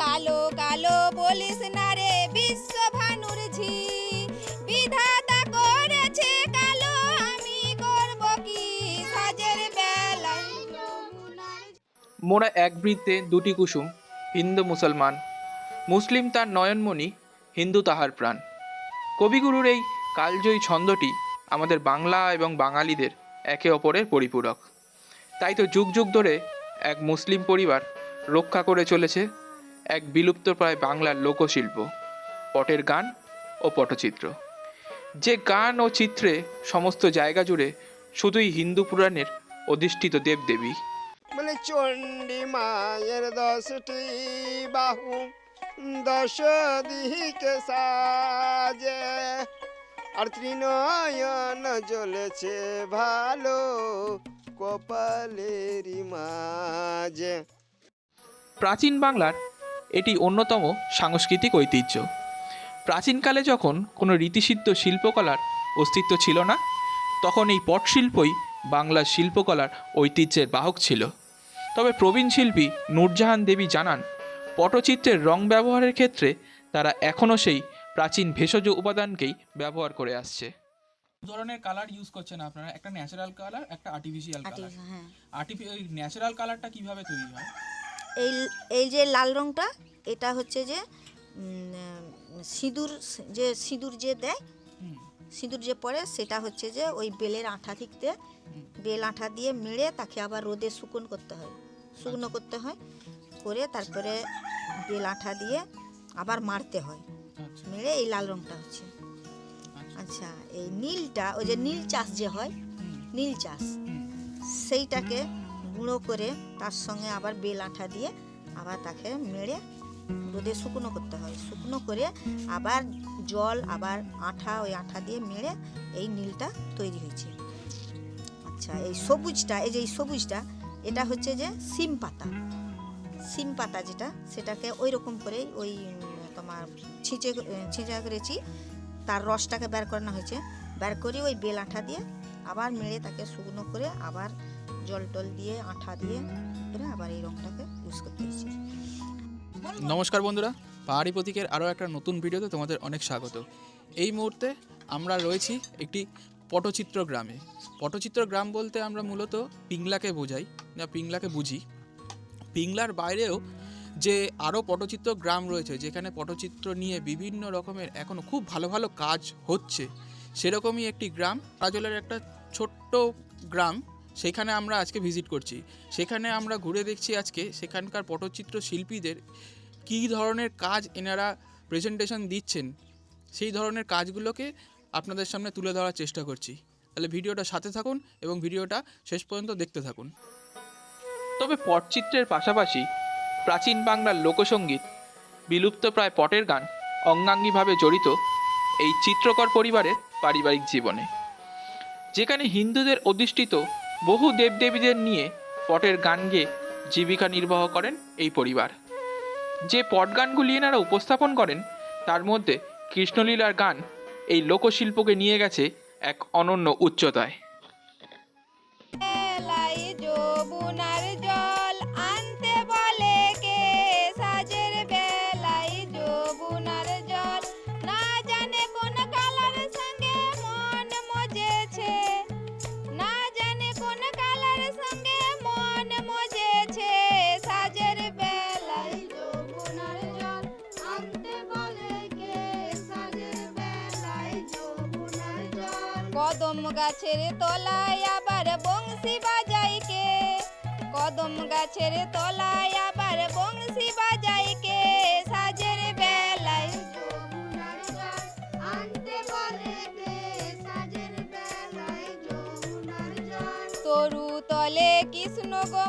কালো কালো বলিস না রে বিশ্ব ভানুর ঝি বিধাতা করেছে কালো, আমি করব কি? সাজের বেলায় মোরা এক বৃত্তে দুটি কুসুম, হিন্দু মুসলমান। মুসলিম তার নয়নমণি, হিন্দু তাহার প্রাণ। কবিগুরুর এই কালজয়ী ছন্দটি আমাদের বাংলা এবং বাঙালিদের একে অপরের পরিপূরক। তাই তো যুগ যুগ ধরে এক মুসলিম পরিবার রক্ষা করে চলেছে এক বিলুপ্তপ্রায় বাংলার লোকশিল্প পটের গান ও পটচিত্র। যে গান ও চিত্রে সমস্ত জায়গা জুড়ে শুধুই হিন্দু পুরাণের অধিষ্ঠিত দেবদেবী। মানে চণ্ডী মায়ের দশটি বাহু দশ দিকে সাজে। আর ত্রিনয়ন জ্বলেছে ভালো কপালেরই মাঝে। প্রাচীন বাংলার এটি অন্যতম সাংস্কৃতিক ঐতিহ্য। প্রাচীনকালে যখন কোনো রীতিসিদ্ধ শিল্পকলার অস্তিত্ব ছিল না তখন এই পটশিল্পই বাংলার শিল্পকলার ঐতিহ্যের বাহক ছিল। তবে প্রবীণ শিল্পী নূরজাহান দেবী জানান পটচিত্রের রং ব্যবহারের ক্ষেত্রে তারা এখনও সেই প্রাচীন ভেষজ উপাদানকেই ব্যবহার করে আসছে। দু ধরনের কালার ইউজ করছেন আপনারা। একটা ন্যাচারাল কালার একটা আর্টিফিশিয়াল কালার আর্টিফিশিয়াল হ্যাঁ। আর্টিফি ন্যাচারাল কালারটা কীভাবে তৈরি হয়? এই এই যে লাল রংটা এটা হচ্ছে যে সিঁদুর যে সিঁদুর যে দেয় সিঁদুর যে পড়ে সেটা হচ্ছে যে ওই বেলের আঠা থেকে বেল আঠা দিয়ে মেড়ে তাকে আবার রোদে শুকন করতে হয়। শুকনো করতে হয় করে তারপরে বেল আঠা দিয়ে আবার মারতে হয়। আচ্ছা। মেরে এই লাল রংটা হচ্ছে। আচ্ছা। আচ্ছা এই নীলটা ওই যে নীল চাষ যে হয় নীল চাষ সেইটাকে গুঁড়ো করে তার সঙ্গে আবার বেল আঠা দিয়ে আবার তাকে মেরে রোদে শুকনো করতে হয়। শুকনো করে আবার জল, আবার আঠা, ওই আঠা দিয়ে মেরে এই নীলটা তৈরি হয়েছে। আচ্ছা এই সবুজটা, এই যে এই সবুজটা, এটা হচ্ছে যে সিম পাতা। সিম পাতা যেটা, সেটাকে ওই রকম করে ওই তোমার ছিঁচে, ছিঁচা করেছি, তার রসটাকে বের করানো হয়েছে। বের করে ওই বেল আঠা দিয়ে আবার মেরে তাকে শুকনো করে আবার জল টল দিয়ে, আঠা দিয়ে করে আবার এই রংটাকে ইউজ করতে হয়েছে নমস্কার বন্ধুরা, পাহাড়ি প্রতীকের আরও একটা নতুন ভিডিওতে তোমাদের অনেক স্বাগত। এই মুহূর্তে আমরা রয়েছি একটি পটচিত্র গ্রামে। পটচিত্র গ্রাম বলতে আমরা মূলত পিংলাকে বোঝাই না, পিংলাকে বুঝি। পিংলার বাইরেও যে আরও পটচিত্র গ্রাম রয়েছে, যেখানে পটচিত্র নিয়ে বিভিন্ন রকমের এখনও খুব ভালো ভালো কাজ হচ্ছে, সেরকমই একটি গ্রাম। কাজলের একটা ছোট্ট গ্রাম সেখানে আমরা আজকে ভিজিট করছি। সেখানে আমরা ঘুরে দেখছি আজকে সেখানকার পটচিত্র শিল্পীদের কী ধরনের কাজ এনারা প্রেজেন্টেশন দিচ্ছেন। সেই ধরনের কাজগুলোকে আপনাদের সামনে তুলে ধরার চেষ্টা করছি। তাহলে ভিডিওটা সাথে থাকুন এবং ভিডিওটা শেষ পর্যন্ত দেখতে থাকুন। তবে পটচিত্রের পাশাপাশি প্রাচীন বাংলার লোকসঙ্গীত বিলুপ্তপ্রায় পটের গান অঙ্গাঙ্গিভাবে জড়িত এই চিত্রকর পরিবারের পারিবারিক জীবনে। যেখানে হিন্দুদের অধিষ্ঠিত বহু দেবদেবীদের নিয়ে পটের গান গেয়ে জীবিকা নির্বাহ করেন এই পরিবার। যে পট গানগুলি এনারা উপস্থাপন করেন, তার মধ্যে কৃষ্ণলীলার গান এই লোকশিল্পকে নিয়ে গেছে এক অনন্য উচ্চতায়। গাছের তলায় আবার বংশী বাজাই কে কদম গাছের তলায় আবার বংশী বাজাই কে? সাজের বেলায় তরু তলে কৃষ্ণ গো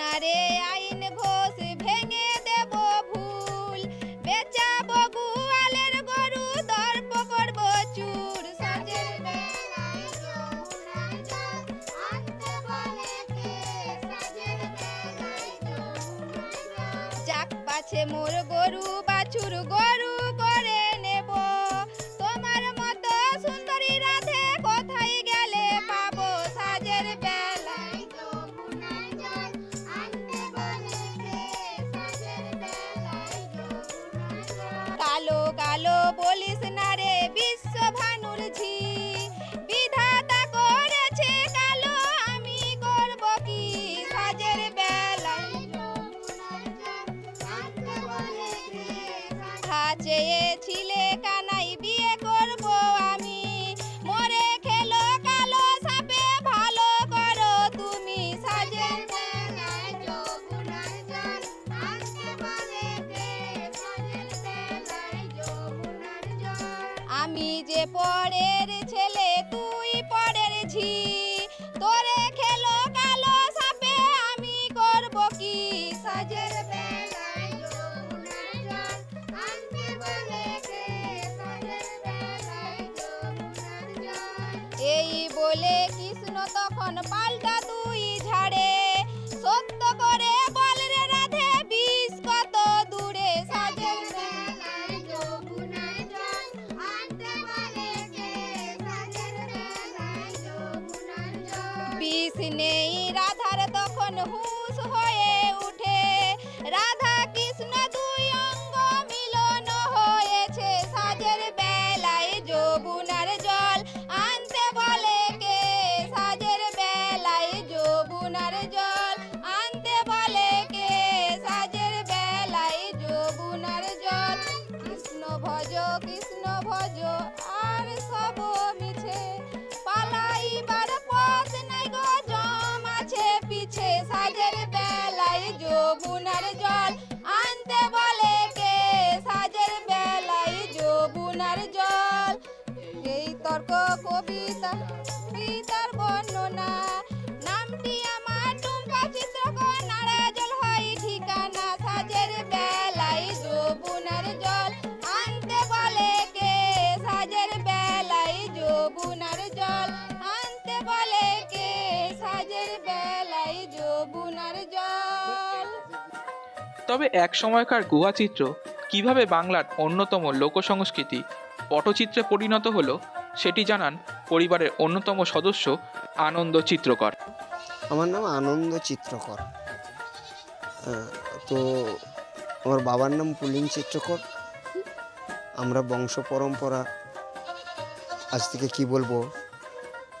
সোনারে আইন ঘোষ ভেঙে দেব ভুল। বেচাবো গুয়ালের গরু, দর্প করব চুর। সাজের যাক পাছে মোর গরু চেয়েছিলে কানাই বিয়ে করব আমি। মরে খেলো কালো সাপে, ভালো করো তুমি জল আমি যে পরের ছেলে, তুই পরের ঝি। তোরে যমুনার জল, এই তর্ক কবিতা পিতার বর্ণনা। নামটি আমার টুম্পা চিত্রকর নাড়া জল হয় ঠিকানা, সাজের বেলায় যমুনার জল। আনতে বলে কে? সাজের বেলায় যমুনার জল। আনতে বলে কে? সাজের বেলায় যমুনার জল। তবে এক সময়কার গুহাচিত্র কীভাবে বাংলার অন্যতম লোকসংস্কৃতি পটচিত্রে পরিণত হলো, সেটি জানান পরিবারের অন্যতম সদস্য আনন্দ চিত্রকর। আমার নাম আনন্দ চিত্রকর। তো আমার বাবার নাম পুলিন চিত্রকর। আমরা বংশ পরম্পরা, আজ থেকে কি বলব,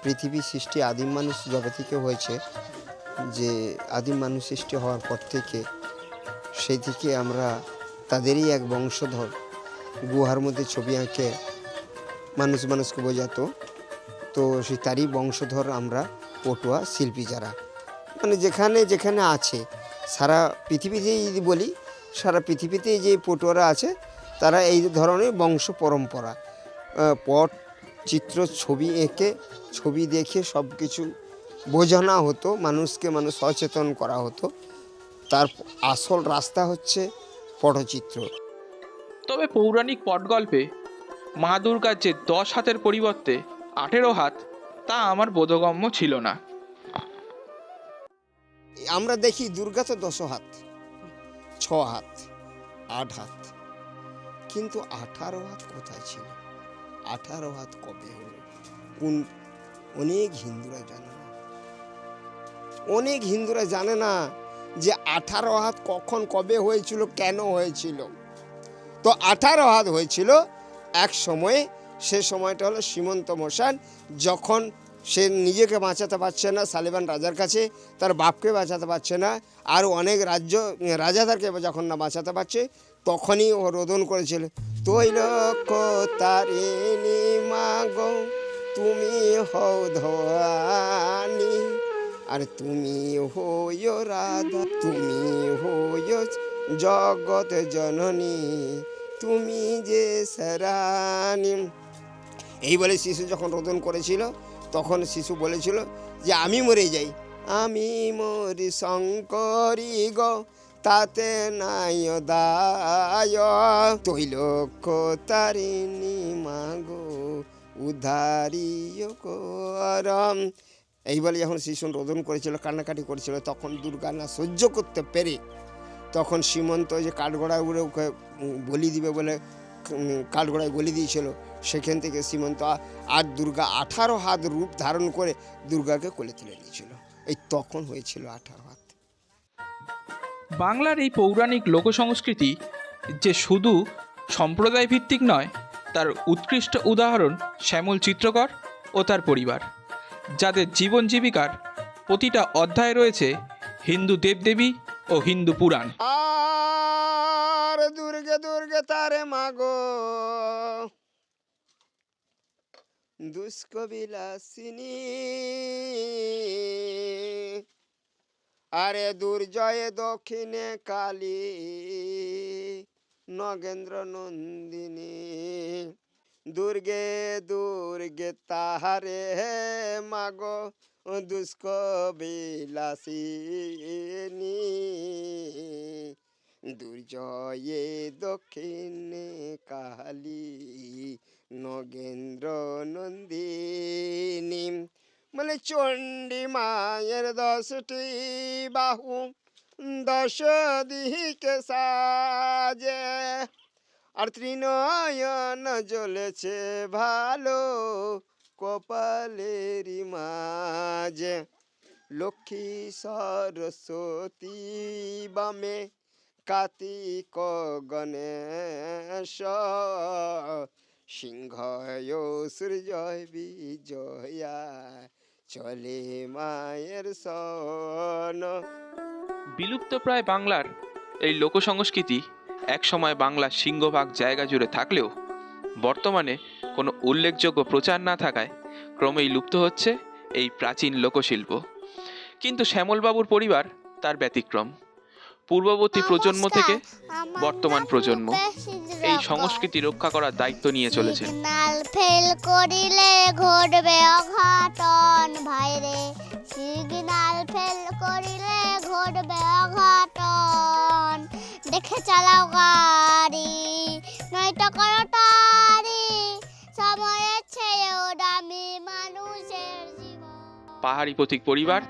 পৃথিবী সৃষ্টি আদিম মানুষ যবে থেকে হয়েছে, যে আদিম মানুষ সৃষ্টি হওয়ার পর থেকে সেই থেকে আমরা তাদেরই এক বংশধর। গুহার মধ্যে ছবি আঁকে মানুষ মানুষকে বোঝাতো। তো সেই তারই বংশধর আমরা পটুয়া শিল্পী যারা। মানে যেখানে যেখানে আছে, সারা পৃথিবীতে যদি বলি, সারা পৃথিবীতে যে পটুয়ারা আছে, তারা এই ধরনের বংশ পরম্পরা। পট, চিত্র, ছবি এঁকে, ছবি দেখে সব কিছু বোঝানো হতো, মানুষকে মানুষ সচেতন করা হতো। তার আসল রাস্তা হচ্ছে পটচিত্র। তবে পৌরাণিক পটগল্পে মা দুর্গার যে দশ হাতের পরিবর্তে আঠেরো হাত তা আমার বোধগম্য ছিল না। আমরা দেখি দুর্গা তো দশ হাত ছ হাত আট হাত। কিন্তু আঠারো হাত কোথায় ছিল? আঠারো হাত কবে হলো? কোন অনেক হিন্দুরা জানে না। অনেক হিন্দুরা জানে না যে আঠারো হাত কখন কবে হয়েছিল, কেন হয়েছিল? তো আঠারো হাত হয়েছিল এক সময়ে, সে সময়টা হলো সীমন্ত মশান। যখন সে নিজেকে বাঁচাতে পারছে না সালিবান রাজার কাছে, তার বাপকে বাঁচাতে পারছে না, আর অনেক রাজ্য, রাজাদারকে যখন না বাঁচাতে পারছে, তখনই ও রোদন করেছিল তৈলক্ষ তারিণী মাগো, তুমি হও ধোয়ানি। আর তুমি হইও রাধা, তুমি হইও জগৎ জননী, তুমি যে সারানি। এই বলে শিশু যখন রোদন করেছিল, তখন শিশু বলেছিল যে, আমি মরে যাই, আমি মরি শঙ্করী গো, তাতে নাই দায় তৈলক্ষ তারিণী মাগো উদ্ধারিও করম। এই বলে যখন শিশু রোদন করেছিল, কান্নাকাটি করেছিল, তখন দুর্গা না সহ্য করতে পেরে তখন সীমন্ত যে কাঠগড়ায় উড়ে ওকে বলি দিবে বলে কাঠগড়ায় বলি দিয়েছিল, সেখান থেকে সীমন্ত আর দুর্গা আঠারো হাত রূপ ধারণ করে দুর্গাকে কোলে তুলে নিয়েছিল। এই তখন হয়েছিল আঠারো হাত। বাংলার এই পৌরাণিক লোকসংস্কৃতি যে শুধু সম্প্রদায় ভিত্তিক নয়, তার উৎকৃষ্ট উদাহরণ শ্যামল চিত্রকর ও তার পরিবার। যাদের জীবন জীবিকার প্রতিটা অধ্যায় রয়েছে হিন্দু দেবদেবী ও হিন্দু পুরাণ। আর দুর্গে দুর্গে তারে মাগো। দুষ্কবিলাসিনী আরে দুর্জয় দক্ষিণে কালী নগেন্দ্র নন্দিনী। দুর্গে দুর্গে তাহারে মাগো দুষ্ক বিলাসিনী। দুর্জয়ে দক্ষিণে কালী নগেন্দ্র নন্দিনী। বলে, চণ্ডী মায়ের দশটি বাহু, দশ দিকে সাজে। আর ত্রিনয়ন জ্বলেছে ভালো কপালেরই মাঝে। লক্ষ্মী সরস্বতী বামে কার্তিক গণেশ, সিংহ সূর্যয় বিজয়া চলে মায়ের সন বিলুপ্তপ্রায় বাংলার এই লোকসংস্কৃতি একসময় বাংলার সিংহভাগ জায়গা জুড়ে থাকলেও বর্তমানে কোনো উল্লেখযোগ্য প্রচার না থাকায় ক্রমেই লুপ্ত হচ্ছে এই প্রাচীন লোকশিল্প। কিন্তু শ্যামলবাবুর পরিবার তার ব্যতিক্রম। পূর্ববর্তী প্রজন্ম থেকে বর্তমান প্রজন্ম এই সংস্কৃতি রক্ষা করার দায়িত্ব নিয়ে সিগনাল ফেল করিলে ঘটবে অঘটন ভাইরে। সিগনাল ফেল করিলে ঘটবে অঘটন। দেখে চালাও গাড়ি, নয়তো করো টারি সময়ের চেয়েও দামি মানুষের জীবন। পাহাড়ি পথিক পরিবার,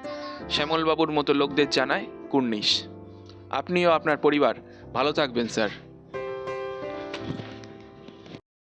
শ্যামলবাবুর মতো লোকদের জানায় কুর্নিশ। আপনিও আপনার পরিবার। ভালো থাকবেন, স্যার।